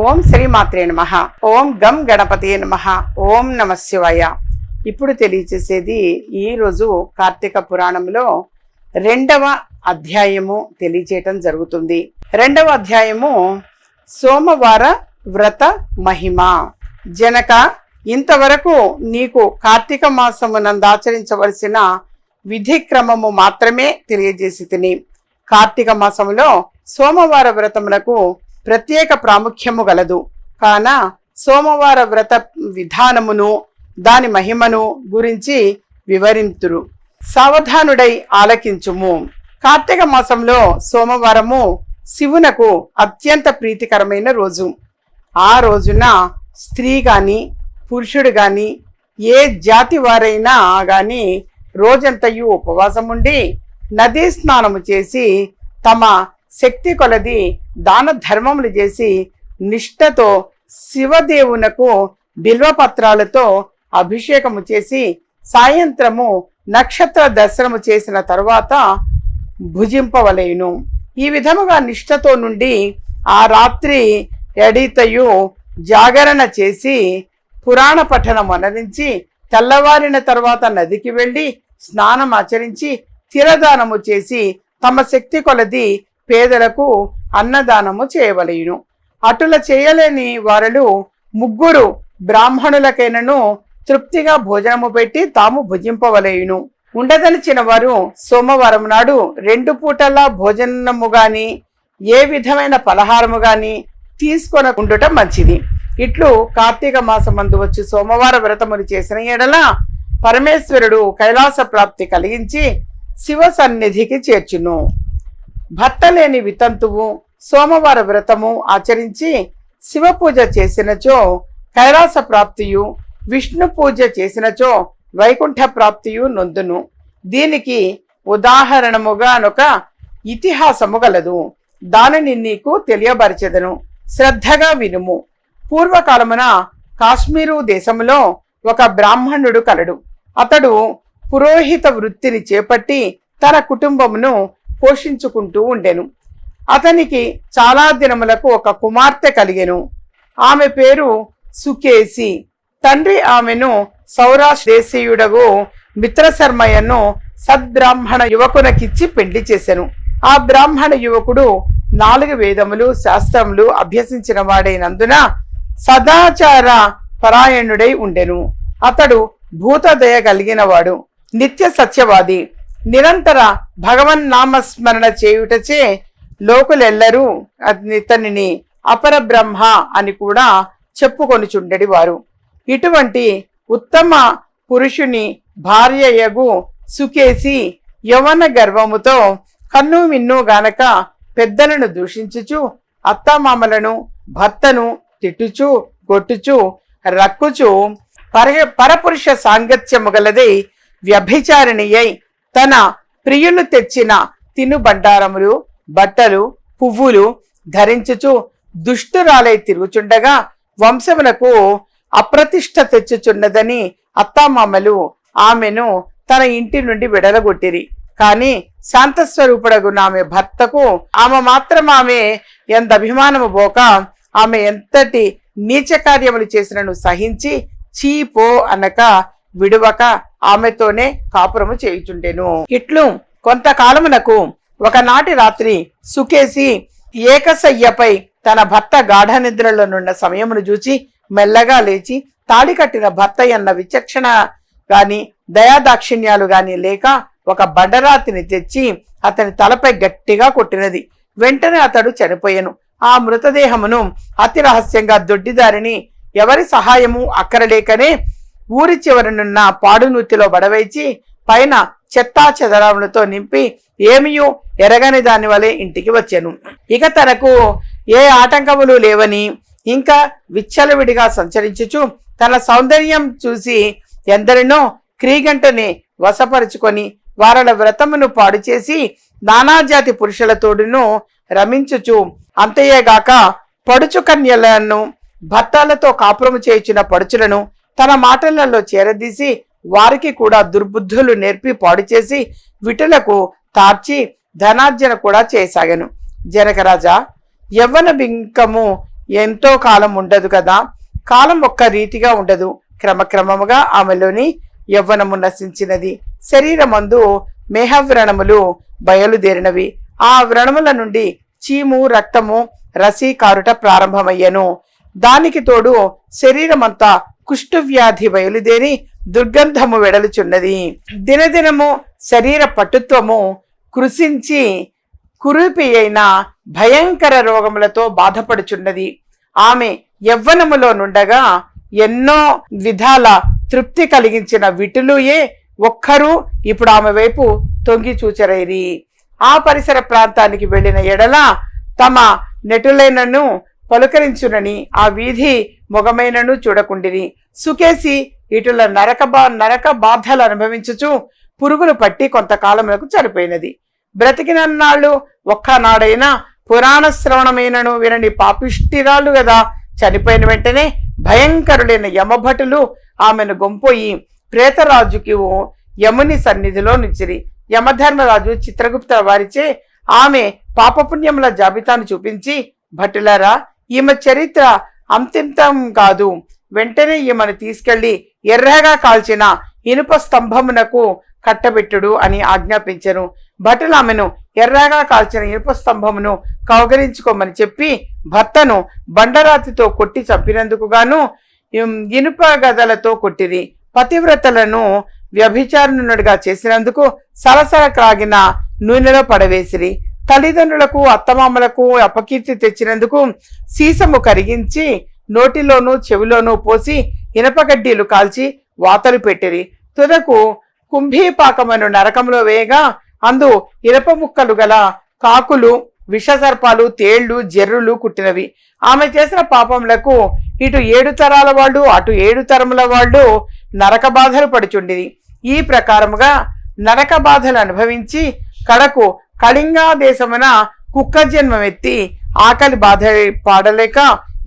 ఓం శ్రీ మాత్రే నమ. ఓం గం గణపతి నమ. ఓం నమ శివయ. ఇప్పుడు తెలియచేసేది ఈరోజు కార్తీక పురాణంలో రెండవ అధ్యాయము తెలియచేయటం జరుగుతుంది. రెండవ అధ్యాయము సోమవార వ్రత మహిమ. జనక ఇంతవరకు నీకు కార్తీక మాసమునందు ఆచరించవలసిన విధి క్రమము మాత్రమే తెలియజేసి తిని. కార్తీక మాసములో సోమవార వ్రతములకు ప్రత్యేక ప్రాముఖ్యము గలదు. కాన సోమవార వ్రత విధానమును దాని మహిమను గురించి వివరింతురు. సావధానుడై ఆలకించుము. కార్తీక మాసంలో సోమవారము శివునకు అత్యంత ప్రీతికరమైన రోజు. ఆ రోజున స్త్రీ గాని పురుషుడు గాని ఏ జాతి వారైనా గాని రోజంతయు ఉపవాసం ఉండి నదీ స్నానము చేసి తమ శక్తి కొలది దాన ధర్మములు చేసి నిష్ఠతో శివదేవునకు బిల్వపత్రాలతో అభిషేకము చేసి సాయంత్రము నక్షత్ర దర్శనము చేసిన తరువాత భుజింపవలేను. ఈ విధముగా నిష్ఠతో నుండి ఆ రాత్రి ఎడితయు జాగరణ చేసి పురాణ పఠనం అనరించి తెల్లవారిన తర్వాత నదికి వెళ్ళి స్నానం ఆచరించి తిరదానము చేసి తమ శక్తి కొలది పేదలకు అన్నదానము చేయవలయును అటుల చేయలేని వారలు ముగ్గురు బ్రాహ్మణులకైనను తృప్తిగా భోజనము పెట్టి తాము భుజింపవలయును ఉండదలిచిన వారు సోమవారం నాడు రెండు పూటలా భోజనము గాని ఏ విధమైన పలహారము గాని తీసుకొనకుండుట మంచిది. ఇట్లు కార్తీక మాసమందు వచ్చి సోమవార వ్రతములు చేసిన ఎడల పరమేశ్వరుడు కైలాస ప్రాప్తి కలిగించి శివ సన్నిధికి చేర్చును. భర్త లేని వితంతువు సోమవార వ్రతము ఆచరించి శివపూజ చేసినచో కైలాస ప్రాప్తియు విష్ణు పూజ చేసినచో వైకుంఠ ప్రాప్తియు నొందును. దీనికి ఉదాహరణముగానొక ఇతిహాసము గలదు. దానిని నీకు తెలియబరచెదను. శ్రద్ధగా వినుము. పూర్వకాలమున కాశ్మీరు దేశములో ఒక బ్రాహ్మణుడు కలడు. అతడు పురోహిత వృత్తిని చేపట్టి తన కుటుంబమును పోషించుకుంటూ ఉండెను. అతనికి చాలా దినములకు ఒక కుమార్తె కలిగెను. ఆమె పేరు సుకేసి. తండ్రి ఆమెను సౌరాష్ట్రేసీయుడగు మిత్రశర్మయ్యను సద్బ్రాహ్మణ యువకునకిచ్చి పెళ్ళి చేశాను ఆ బ్రాహ్మణ యువకుడు నాలుగు వేదములు శాస్త్రములు అభ్యసించిన వాడైనందున సదాచార పరాయణుడై ఉండెను. అతడు భూతదయ కలిగినవాడు నిత్య సత్యవాది. నిరంతర భగవన్ నామస్మరణ చేయుటచే లోకులెల్లరూ ఇతనిని అపర బ్రహ్మ అని కూడా చెప్పుకొనుచుండెడి వారు ఇటువంటి ఉత్తమ పురుషుని భార్యయగు సుకేసి యవన గర్వముతో కన్ను మిన్ను గానక పెద్దలను దూషించుచు అత్తమామలను భర్తను తిట్టుచు కొట్టుచు రక్కుచు పర పరపురుష సాంగత్యము గలది వ్యభిచారిణి అయి తన ప్రియులు తెచ్చిన తినుబండారములు బట్టలు పువ్వులు ధరించుచు దుష్టురాలై తిరుగుచుండగా వంశమునకు అప్రతిష్ట తెచ్చుచున్నదని అత్తామామలు ఆమెను తన ఇంటి నుండి విడలగొట్టిరి. కాని శాంతస్వరూపుడగున్న ఆమె భర్తకు ఆమె మాత్రం ఆమె ఎంత అభిమానము పోక ఆమె ఎంతటి నీచ కార్యములు చేసినను సహించి చీపో అనక విడువక ఆమెతోనే కాపురము చేయుచుండెను. ఇట్లు కొంతకాలమునకు ఒకనాటి రాత్రి సుకేసి ఏకసయ్యపై తన భర్త గాఢ నిద్రలోనున్న సమయమును చూచి మెల్లగా లేచి తాళి కట్టిన భర్త అన్న విచక్షణ గాని దయాదాక్షిణ్యాలు గాని లేక ఒక బండరాతిని తెచ్చి అతని తలపై గట్టిగా కొట్టినది. వెంటనే అతడు చనిపోయాను. ఆ మృతదేహమును అతి రహస్యంగా దొడ్డిదారిని ఎవరి సహాయము అక్కరలేకనే ఊరి చివరనున్న పాడునూతిలో బడవేచి పైన చెత్తా చెదరములతో నింపి ఏమియూ ఎరగని దాని వలె ఇంటికి వచ్చాను. ఇక తనకు ఏ ఆటంకములు లేవని ఇంకా విచ్చలవిడిగా సంచరించుచు తన సౌందర్యం చూసి ఎందరినో క్రీగంటని వశపరుచుకొని వారల వ్రతమును పాడు చేసి నానాజాతి పురుషులతోడును రమించుచు అంతయేగాక పడుచు కన్యలను భర్తలతో కాపురము చేయుచున్న పడుచులను తన మాటలలో చేరదీసి వారికి కూడా దుర్బుద్ధులు నేర్పి పాడు చేసి విటులకు తార్చి ధనార్జన కూడా చేయసాగాను. జనకరాజా యవ్వన బింకము ఎంతో కాలం ఉండదు కదా? కాలం ఒక్క రీతిగా ఉండదు. క్రమక్రమముగా ఆమెలోని యవ్వనము నశించినది. శరీరమందు మేహవ్రణములు బయలుదేరినవి. ఆ వ్రణముల నుండి చీము రక్తము రసీ కారుట ప్రారంభమయ్యను. దానికి తోడు శరీరమంతా కుష్ఠవ్యాధి బయలుదేరి దుర్గంధము వెడలుచున్నది. దినదినము శరీర పటుత్వము కృషించి కురూపి అయిన భయంకర రోగములతో బాధపడుచున్నది. ఆమె యవ్వనములో నుండగా ఎన్నో విధాల తృప్తి కలిగించిన విటులుయే ఒక్కరూ ఇప్పుడు ఆమె వైపు తొంగి చూచరైరి. ఆ పరిసర ప్రాంతానికి వెళ్ళిన ఎడల తమ నెటులైనను పలుకరించునని ఆ వీధి మొగమైనను చూడకుండిని సుకేసి ఇటుల నరక బా నరక బాధలు అనుభవించుచు పురుగులు పట్టి కొంతకాలములకు చనిపోయినది. బ్రతికినన్నాళ్ళు ఒక్కనాడైనా పురాణ శ్రవణమైనను వినని పాపిష్టిరాళ్ళు కదా చనిపోయిన వెంటనే భయంకరులైన యమభటులు ఆమెను గొంపోయి ప్రేతరాజుకి యముని సన్నిధిలో నుంచిరి. యమధర్మరాజు చిత్రగుప్త వారిచే ఆమె పాపపుణ్యముల జాబితాను చూపించి భటులరా ఈమె చరిత్ర అంతింతం కాదు. వెంటనే ఈమెను తీసుకెళ్ళి ఎర్రగా కాల్చిన ఇనుప స్తంభమునకు కట్టబెట్టుడు అని ఆజ్ఞాపించను. భటులు ఆమెను ఎర్రగా కాల్చిన ఇనుప స్తంభమును కౌగరించుకోమని చెప్పి భర్తను బండరాతితో కొట్టి చంపినందుకు గాను ఇనుప గదలతో కొట్టిరి. పతివ్రతలను వ్యభిచారణుడిగా చేసినందుకు సరసర క్రాగిన నూనెలో పడవేసిరి. తల్లిదండ్రులకు అత్తమామలకు అపకీర్తి తెచ్చినందుకు సీసము కరిగించి నోటిలోనూ చెవిలోనూ పోసి ఇనపగడ్డీలు కాల్చి వాతలు పెట్టిరి. తుదకు కుంభీపాకమను నరకంలో వేయగా అందు ఇనప ముక్కలు గల కాకులు విషసర్పాలు తేళ్ళు జర్రులు కుట్టినవి. ఆమె చేసిన పాపములకు ఇటు ఏడు తరాల వాళ్ళు అటు ఏడు తరముల వాళ్ళు నరక బాధలు పడుచుండిరి. ఈ ప్రకారముగా నరక బాధలు అనుభవించి కడకు కళింగా దేశమున కుక్క జన్మమెత్తి ఆకలి బాధ పాడలేక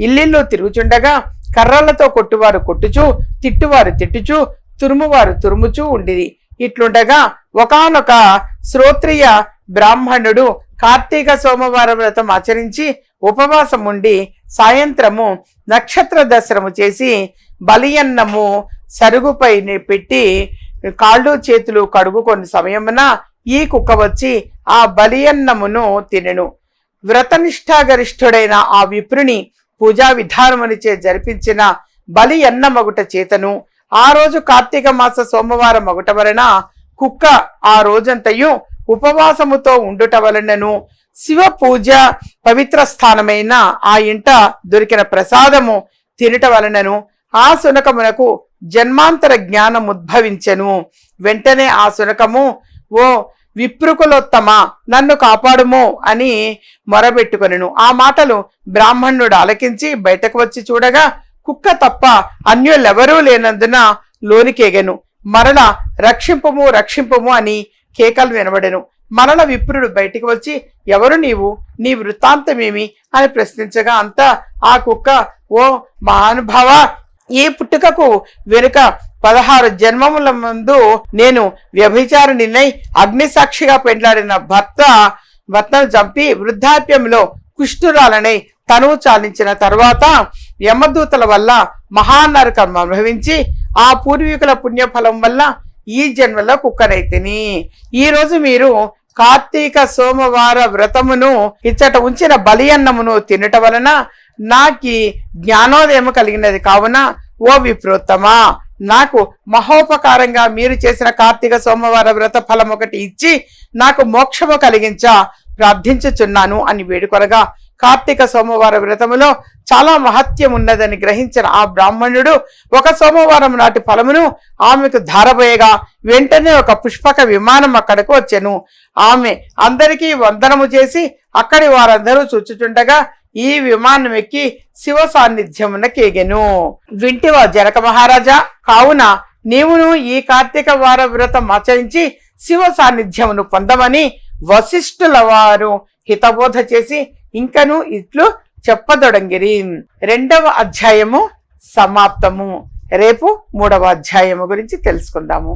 ఇల్లిల్లో తిరుగుచుండగా కర్రలతో కొట్టువారు కొట్టుచు తిట్టువారు తిట్టుచు తురుమువారు తురుముచూ ఉండిది ఇట్లుండగా ఒకానొక శ్రోత్రియ బ్రాహ్మణుడు కార్తీక సోమవార వ్రతం ఆచరించి ఉపవాసం ఉండి సాయంత్రము నక్షత్ర దర్శనము చేసి బలియన్నము సరుగుపై పెట్టి కాళ్ళు చేతులు కడుగుకొని సమయమున ఈ కుక్క వచ్చి ఆ బలియన్నమును తినెను. వ్రతనిష్టాగరిష్ఠుడైన ఆ విప్రుని పూజా విధానమునిచే జరిపించిన బలి అన్న మగుట చేతను. ఆ రోజు కార్తీక మాస సోమవారం మగుట వలన కుక్క ఆ రోజంతయు ఉపవాసముతో ఉండుట వలనను శివ పూజ పవిత్ర స్థానమైన ఆ ఇంట దొరికిన ప్రసాదము తినుట వలనను ఆ శునకమునకు జన్మాంతర జ్ఞానం ఉద్భవించెను వెంటనే ఆ శునకము ఓ విప్రుకులోత్తమ నన్ను కాపాడుము అని మొరబెట్టుకొనెను ఆ మాటలు బ్రాహ్మణుడు ఆలకించి బయటకు వచ్చి చూడగా కుక్క తప్ప అన్యులెవరూ లేనందున లోనికేగెను. మరల రక్షింపము రక్షింపము అని కేకలు వినబడెను. మరల విప్రుడు బయటికి వచ్చి ఎవరు నీవు? నీ వృత్తాంతమేమి? అని ప్రశ్నించగా అంతా ఆ కుక్క ఓ మహానుభావ ఈ పుట్టుకకు వెనుక పదహారు జన్మముల ముందు నేను వ్యభిచారిణినై అగ్నిసాక్షిగా పెండ్లాడిన భర్త భర్తను చంపి వృద్ధాప్యంలో కుష్ఠురాలనై తనువు చాలించిన తర్వాత యమదూతల వల్ల మహానరకం అనుభవించి ఆ పూర్వీకుల పుణ్యఫలం వల్ల ఈ జన్మలో కుక్కరైతిని ఈరోజు మీరు కార్తీక సోమవార వ్రతమును ఇచ్చట ఉంచిన బలి అన్నమును తినట వలన నాకి జ్ఞానోదయం కలిగినది కావున ఓ విప్రోత్తమా నాకు మహోపకారంగా మీరు చేసిన కార్తీక సోమవార వ్రత ఫలం ఒకటి ఇచ్చి నాకు మోక్షము కలిగించ ప్రార్థించుచున్నాను అని వేడుకొనగా కార్తీక సోమవార వ్రతములో చాలా మహత్యం ఉన్నదని గ్రహించిన ఆ బ్రాహ్మణుడు ఒక సోమవారం నాటి ఫలమును ఆమెకు ధారబోయగా వెంటనే ఒక పుష్పక విమానం అక్కడకు వచ్చెను. ఆమె అందరికీ వందనము చేసి అక్కడి వారందరూ చూచుచుండగా ఈ విమానం ఎక్కి శివ సాన్నిధ్యమున కేగెను వింటివా జనక మహారాజా కావున నీవును ఈ కార్తీక వార వ్రతం ఆచరించి శివ సాన్నిధ్యమును పొందమని వశిష్ఠుల వారు హితబోధ చేసి ఇంకను ఇట్లు చెప్పదొడంగిరి. రెండవ అధ్యాయము సమాప్తము. రేపు మూడవ అధ్యాయము గురించి తెలుసుకుందాము.